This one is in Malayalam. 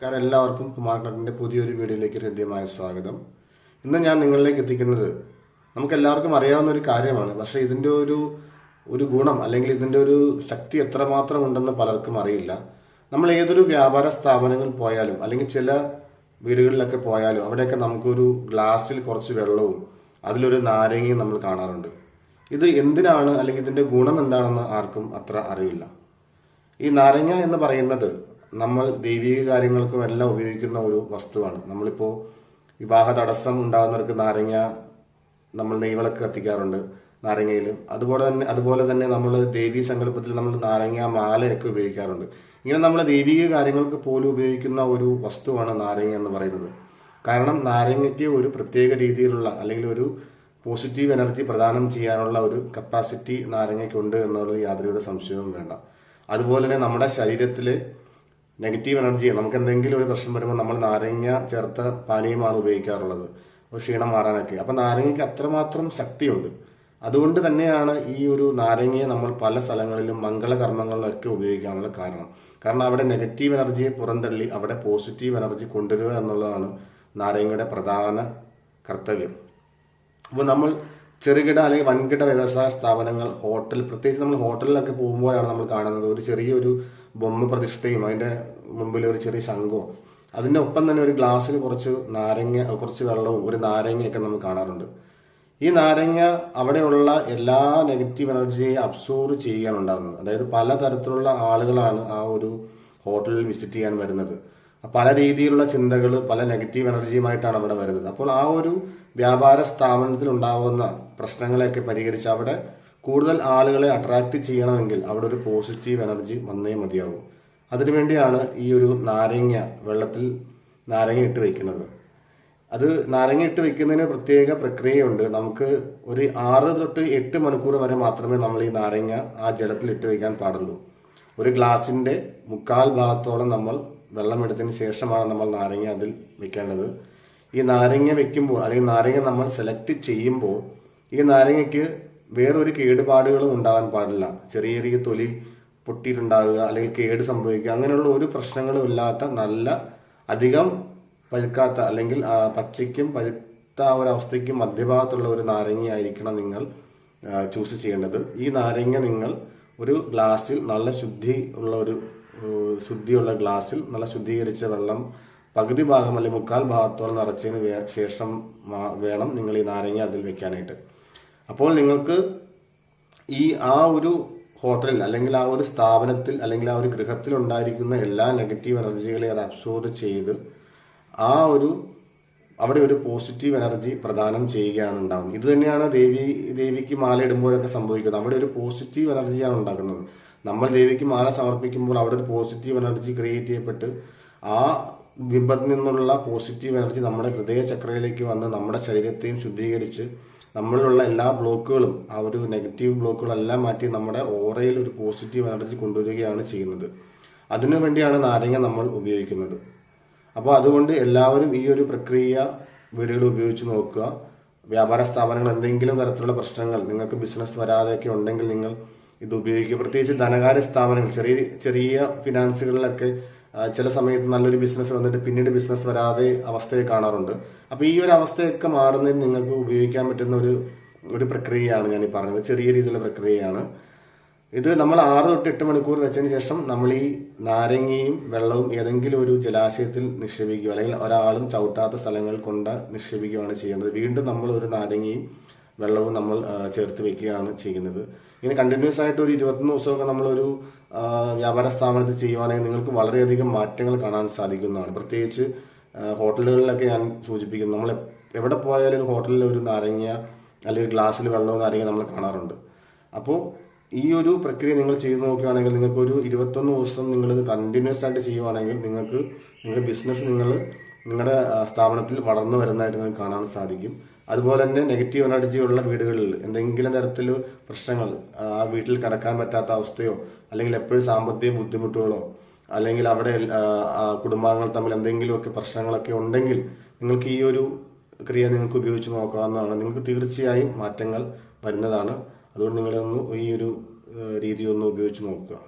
നമസ്കാരം എല്ലാവർക്കും കുമാർ നട്ടിന്റെ പുതിയൊരു വീഡിയോയിലേക്ക് ഹൃദ്യമായ സ്വാഗതം. ഇന്ന് ഞാൻ നിങ്ങളിലേക്ക് എത്തിക്കുന്നത് നമുക്ക് എല്ലാവർക്കും അറിയാവുന്ന ഒരു കാര്യമാണ്. പക്ഷേ ഇതിന്റെ ഒരു ഒരു ഗുണം അല്ലെങ്കിൽ ഇതിന്റെ ഒരു ശക്തി എത്രമാത്രം ഉണ്ടെന്ന് പലർക്കും അറിയില്ല. നമ്മൾ ഏതൊരു വ്യാപാര സ്ഥാപനങ്ങളിൽ പോയാലും അല്ലെങ്കിൽ ചില വീടുകളിലൊക്കെ പോയാലും അവിടെയൊക്കെ നമുക്കൊരു ഗ്ലാസ്സിൽ കുറച്ച് വെള്ളവും അതിലൊരു നാരങ്ങയും നമ്മൾ കാണാറുണ്ട്. ഇത് എന്തിനാണ് അല്ലെങ്കിൽ ഇതിന്റെ ഗുണം എന്താണെന്ന് ആർക്കും അത്ര അറിയില്ല ഈ നാരങ്ങ എന്ന് പറയുന്നത് നമ്മൾ ദൈവിക കാര്യങ്ങൾക്കും എല്ലാം ഉപയോഗിക്കുന്ന ഒരു വസ്തുവാണ്. നമ്മളിപ്പോ വിവാഹ തടസ്സം ഉണ്ടാകുന്നവർക്ക് നാരങ്ങ നമ്മൾ നെയ്വിളക്ക് കത്തിക്കാറുണ്ട് നാരങ്ങയിൽ അതുപോലെ തന്നെ അതുപോലെ തന്നെ നമ്മൾ ദേവീ സങ്കല്പത്തിൽ നമ്മൾ നാരങ്ങ മാലയൊക്കെ ഉപയോഗിക്കാറുണ്ട്. ഇങ്ങനെ നമ്മൾ ദൈവിക കാര്യങ്ങൾക്ക് പോലും ഉപയോഗിക്കുന്ന ഒരു വസ്തുവാണ് നാരങ്ങ എന്ന് പറയുന്നത്. കാരണം നാരങ്ങയ്ക്ക് ഒരു പ്രത്യേക രീതിയിലുള്ള അല്ലെങ്കിൽ ഒരു പോസിറ്റീവ് എനർജി പ്രദാനം ചെയ്യാനുള്ള ഒരു കപ്പാസിറ്റി നാരങ്ങയ്ക്കുണ്ട് എന്നുള്ള യാതൊരുവിധ സംശയവും വേണ്ട. അതുപോലെ തന്നെ നമ്മുടെ ശരീരത്തിലെ നെഗറ്റീവ് എനർജി നമുക്ക് എന്തെങ്കിലും ഒരു പ്രശ്നം വരുമ്പോൾ നമ്മൾ നാരങ്ങ ചേർത്ത പാനീയമാണ് ഉപയോഗിക്കാറുള്ളത്. ഒരു ക്ഷീണം മാറാനൊക്കെ. അപ്പം നാരങ്ങയ്ക്ക് അത്രമാത്രം ശക്തിയുണ്ട്. അതുകൊണ്ട് തന്നെയാണ് ഈ ഒരു നാരങ്ങയെ നമ്മൾ പല സ്ഥലങ്ങളിലും മംഗളകർമ്മങ്ങളിലൊക്കെ ഉപയോഗിക്കാനുള്ള കാരണം. കാരണം അവിടെ നെഗറ്റീവ് എനർജിയെ പുറന്തള്ളി അവിടെ പോസിറ്റീവ് എനർജി കൊണ്ടുവരിക എന്നുള്ളതാണ് നാരങ്ങയുടെ പ്രധാന കർത്തവ്യം. അപ്പോൾ നമ്മൾ ചെറുകിട അല്ലെങ്കിൽ വൻകിട വ്യവസായ സ്ഥാപനങ്ങൾ ഹോട്ടൽ പ്രത്യേകിച്ച് നമ്മൾ ഹോട്ടലിലൊക്കെ പോകുമ്പോഴാണ് നമ്മൾ കാണുന്നത് ഒരു ചെറിയൊരു ബൊമ്മ പ്രതിഷ്ഠയും അതിന്റെ മുമ്പിൽ ഒരു ചെറിയ ശംഖവും അതിന്റെ ഒപ്പം തന്നെ ഒരു ഗ്ലാസ്സിൽ കുറച്ച് നാരങ്ങ കുറച്ച് വെള്ളവും ഒരു നാരങ്ങയൊക്കെ നമ്മൾ കാണാറുണ്ട്. ഈ നാരങ്ങ അവിടെയുള്ള എല്ലാ നെഗറ്റീവ് എനർജിയെ അബ്സോർവ് ചെയ്യുകയാണ് ഉണ്ടാകുന്നത്. അതായത് പല തരത്തിലുള്ള ആളുകളാണ് ആ ഒരു ഹോട്ടലിൽ വിസിറ്റ് ചെയ്യാൻ വരുന്നത്. പല രീതിയിലുള്ള ചിന്തകൾ പല നെഗറ്റീവ് എനർജിയുമായിട്ടാണ് അവിടെ വരുന്നത്. അപ്പോൾ ആ ഒരു വ്യാപാര സ്ഥാപനത്തിൽ ഉണ്ടാവുന്ന പ്രശ്നങ്ങളെയൊക്കെ പരിഹരിച്ച് അവിടെ കൂടുതൽ ആളുകളെ അട്രാക്റ്റ് ചെയ്യണമെങ്കിൽ അവിടെ ഒരു പോസിറ്റീവ് എനർജി വന്നേ മതിയാവും. അതിനുവേണ്ടിയാണ് ഈ ഒരു നാരങ്ങ വെള്ളത്തിൽ നാരങ്ങ ഇട്ട് വയ്ക്കുന്നത് അത് നാരങ്ങ ഇട്ട് വെക്കുന്നതിന് പ്രത്യേക പ്രക്രിയയുണ്ട്. നമുക്ക് ഒരു ആറ് തൊട്ട് എട്ട് മണിക്കൂർ വരെ മാത്രമേ നമ്മൾ ഈ നാരങ്ങ ആ ജലത്തിൽ ഇട്ട് വയ്ക്കാൻ പാടുള്ളൂ. ഒരു ഗ്ലാസിന്റെ മുക്കാൽ ഭാഗത്തോളം നമ്മൾ വെള്ളം എടുത്തതിന് ശേഷമാണ് നമ്മൾ നാരങ്ങ അതിൽ വെക്കേണ്ടത്. ഈ നാരങ്ങ വെക്കുമ്പോൾ അല്ലെങ്കിൽ നാരങ്ങ നമ്മൾ സെലക്ട് ചെയ്യുമ്പോൾ ഈ നാരങ്ങയ്ക്ക് വേറൊരു കേടുപാടുകളും ഉണ്ടാകാൻ പാടില്ല. ചെറിയ ചെറിയ തൊലി പൊട്ടിയിട്ടുണ്ടാകുക അല്ലെങ്കിൽ കേട് സംഭവിക്കുക അങ്ങനെയുള്ള ഒരു പ്രശ്നങ്ങളും ഇല്ലാത്ത നല്ല അധികം പഴുക്കാത്ത അല്ലെങ്കിൽ പച്ചയ്ക്കും പഴുത്ത ആ ഒരു അവസ്ഥയ്ക്കും മധ്യഭാഗത്തുള്ള ഒരു നാരങ്ങയായിരിക്കണം നിങ്ങൾ ചൂസ് ചെയ്യേണ്ടത്. ഈ നാരങ്ങ നിങ്ങൾ ഒരു ഗ്ലാസ്സിൽ നല്ല ശുദ്ധി ഉള്ള ഒരു ശുദ്ധിയുള്ള ഗ്ലാസ്സിൽ നല്ല ശുദ്ധീകരിച്ച വെള്ളം പകുതി ഭാഗം അല്ലെങ്കിൽ മുക്കാൽ ഭാഗത്തോളം നിറച്ചതിന് ശേഷം വേണം നിങ്ങൾ ഈ നാരങ്ങ അതിൽ വെക്കാനായിട്ട്. അപ്പോൾ നിങ്ങൾക്ക് ഈ ആ ഒരു ഹോട്ടലിൽ അല്ലെങ്കിൽ ആ ഒരു സ്ഥാപനത്തിൽ അല്ലെങ്കിൽ ആ ഒരു ഗൃഹത്തിൽ ഉണ്ടായിരിക്കുന്ന എല്ലാ നെഗറ്റീവ് എനർജികളെ അത് അബ്സോർബ് ചെയ്ത് ആ ഒരു അവിടെ ഒരു പോസിറ്റീവ് എനർജി പ്രദാനം ചെയ്യുകയാണ് ഉണ്ടാകുന്നത് ഇത് തന്നെയാണ് ദേവി ദേവിക്ക് മാല ഇടുമ്പോഴൊക്കെ സംഭവിക്കുന്നത്. അവിടെ ഒരു പോസിറ്റീവ് എനർജിയാണ് ഉണ്ടാക്കുന്നത് നമ്മൾ ദേവിക്ക് മാല സമർപ്പിക്കുമ്പോൾ അവിടെ ഒരു പോസിറ്റീവ് എനർജി ക്രിയേറ്റ് ചെയ്യപ്പെട്ട് ആ ബിംബത്തിൽ നിന്നുള്ള പോസിറ്റീവ് എനർജി നമ്മുടെ ഹൃദയ ചക്രയിലേക്ക് വന്ന് നമ്മുടെ ശരീരത്തെയും ശുദ്ധീകരിച്ച് നമ്മളിലുള്ള എല്ലാ ബ്ലോക്കുകളും ആ ഒരു നെഗറ്റീവ് ബ്ലോക്കുകളെല്ലാം മാറ്റി നമ്മുടെ ഓറയിൽ ഒരു പോസിറ്റീവ് എനർജി കൊണ്ടുവരികയാണ് ചെയ്യുന്നത്. അതിനു വേണ്ടിയാണ് നാരങ്ങ നമ്മൾ ഉപയോഗിക്കുന്നത്. അപ്പോൾ അതുകൊണ്ട് എല്ലാവരും ഈ ഒരു പ്രക്രിയ വീടുകൾ ഉപയോഗിച്ച് നോക്കുക. വ്യാപാര സ്ഥാപനങ്ങൾ എന്തെങ്കിലും തരത്തിലുള്ള പ്രശ്നങ്ങൾ നിങ്ങൾക്ക് ബിസിനസ് വരാതെയൊക്കെ ഉണ്ടെങ്കിൽ നിങ്ങൾ ഇത് ഉപയോഗിക്കുക. പ്രത്യേകിച്ച് ധനകാര്യ സ്ഥാപനങ്ങൾ ചെറിയ ചെറിയ ഫിനാൻസുകളിലൊക്കെ ചില സമയത്ത് നല്ലൊരു ബിസിനസ് വന്നിട്ട് പിന്നീട് ബിസിനസ് വരാതെ അവസ്ഥയെ കാണാറുണ്ട്. അപ്പൊ ഈ ഒരു അവസ്ഥയൊക്കെ മാറുന്നതിന് നിങ്ങൾക്ക് ഉപയോഗിക്കാൻ പറ്റുന്ന ഒരു ഒരു പ്രക്രിയയാണ് ഞാൻ ഈ പറഞ്ഞത്. ചെറിയ രീതിയിലുള്ള പ്രക്രിയയാണ്. ഇത് നമ്മൾ ആറ് തൊട്ട് എട്ട് മണിക്കൂർ വെച്ചതിന് ശേഷം നമ്മൾ ഈ നാരങ്ങയും വെള്ളവും ഏതെങ്കിലും ഒരു ജലാശയത്തിൽ നിക്ഷേപിക്കുക അല്ലെങ്കിൽ ഒരാളും ചവിട്ടാത്ത സ്ഥലങ്ങൾ കൊണ്ട് നിക്ഷേപിക്കുകയാണ് ചെയ്യേണ്ടത് വീണ്ടും നമ്മൾ ഒരു നാരങ്ങയും വെള്ളവും നമ്മൾ ചേർത്ത് വെക്കുകയാണ് ചെയ്യുന്നത്. ഇങ്ങനെ കണ്ടിന്യൂസ് ആയിട്ട് ഒരു ഇരുപത്തൊന്ന് ദിവസമൊക്കെ നമ്മളൊരു വ്യാപാര സ്ഥാപനത്തിൽ ചെയ്യുവാണെങ്കിൽ നിങ്ങൾക്ക് വളരെയധികം മാറ്റങ്ങൾ കാണാൻ സാധിക്കുന്നതാണ്. പ്രത്യേകിച്ച് ഹോട്ടലുകളിലൊക്കെ ഞാൻ സൂചിപ്പിക്കുന്നു. നമ്മൾ എവിടെ പോയാലും ഒരു ഹോട്ടലിൽ ഒരു നാരങ്ങ അല്ലെങ്കിൽ ഒരു ഗ്ലാസ്സിൽ വെള്ളവും നാരങ്ങ നമ്മൾ കാണാറുണ്ട്. അപ്പോൾ ഈ ഒരു പ്രക്രിയ നിങ്ങൾ ചെയ്തു നോക്കുകയാണെങ്കിൽ നിങ്ങൾക്ക് ഒരു ഇരുപത്തൊന്ന് ദിവസം നിങ്ങൾ ഇത് കണ്ടിന്യൂസ് ആയിട്ട് ചെയ്യുവാണെങ്കിൽ നിങ്ങൾക്ക് നിങ്ങളുടെ ബിസിനസ് നിങ്ങൾ നിങ്ങളുടെ സ്ഥാപനത്തിൽ വളർന്നു വരുന്നതായിട്ട് നിങ്ങൾക്ക് കാണാൻ സാധിക്കും. അതുപോലെ തന്നെ നെഗറ്റീവ് എനർജി ഉള്ള വീടുകളിൽ എന്തെങ്കിലും തരത്തിൽ പ്രശ്നങ്ങൾ ആ വീട്ടിൽ കിടക്കാൻ പറ്റാത്ത അവസ്ഥയോ അല്ലെങ്കിൽ എപ്പോഴും സാമ്പത്തിക ബുദ്ധിമുട്ടുകളോ അല്ലെങ്കിൽ അവിടെ കുടുംബാംഗങ്ങൾ തമ്മിൽ എന്തെങ്കിലുമൊക്കെ പ്രശ്നങ്ങളൊക്കെ ഉണ്ടെങ്കിൽ നിങ്ങൾക്ക് ഈ ഒരു ക്രിയ നിങ്ങൾക്ക് ഉപയോഗിച്ച് നോക്കാവുന്നതാണ്. നിങ്ങൾക്ക് തീർച്ചയായും മാറ്റങ്ങൾ വരുന്നതാണ്. അതുകൊണ്ട് നിങ്ങളൊന്ന് ഈ ഒരു രീതി ഒന്ന് ഉപയോഗിച്ച് നോക്കുക.